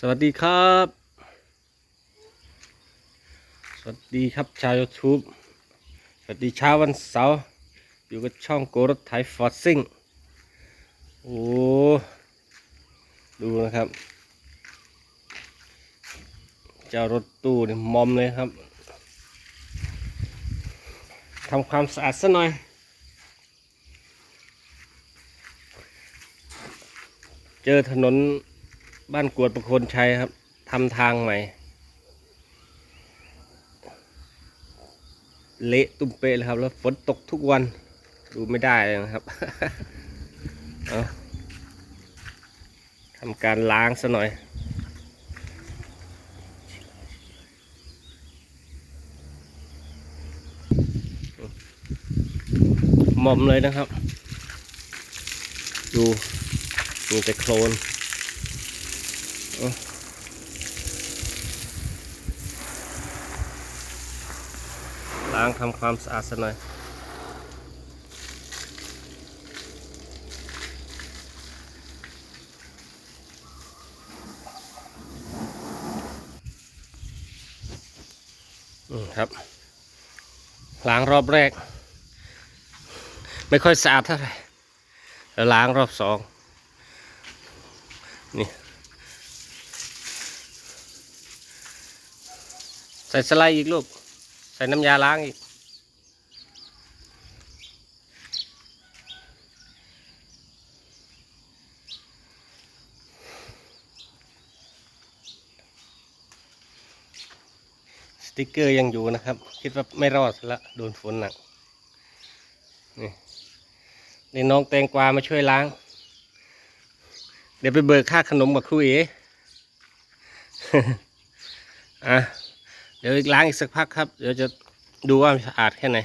สวัสดีครับ สวัสดีครับชาว YouTube สวัสดีเช้าวันเสาร์อยู่กับช่องโกรถไทยฟอร์ซิ่งโอ้ดูนะครับ เจ้ารถตู้นี่มอมเลยครับทำความสะอาดซะหน่อย เจอถนน บ้านกวดประโคนชัยครับทำทางใหม่ เละตุ้มเปะเลยครับ แล้วฝนตกทุกวัน ดูไม่ได้เลยนะครับเอาทำการล้างซะหน่อยหม่อมเลยนะครับ ดูมีแต่โคลน ล้างทำความสะอาดสักหน่อยครับล้างรอบแรก ไม่ค่อยสะอาดเท่าไหร่แล้วล้างรอบสองนี่ ใส่สไลด์อีกลูก ใส่น้ำยาล้างอีก สติกเกอร์ยังอยู่นะครับ คิดว่าไม่รอดละโดนฝนหนัก นี่นี่น้องแตงกวามาช่วยล้าง เดี๋ยวไปเบิกค่าขนมกับครูเอ๋อะ เดี๋ยวล้างอีกสักพักครับ เดี๋ยวจะดูว่าสะอาดแค่ไหน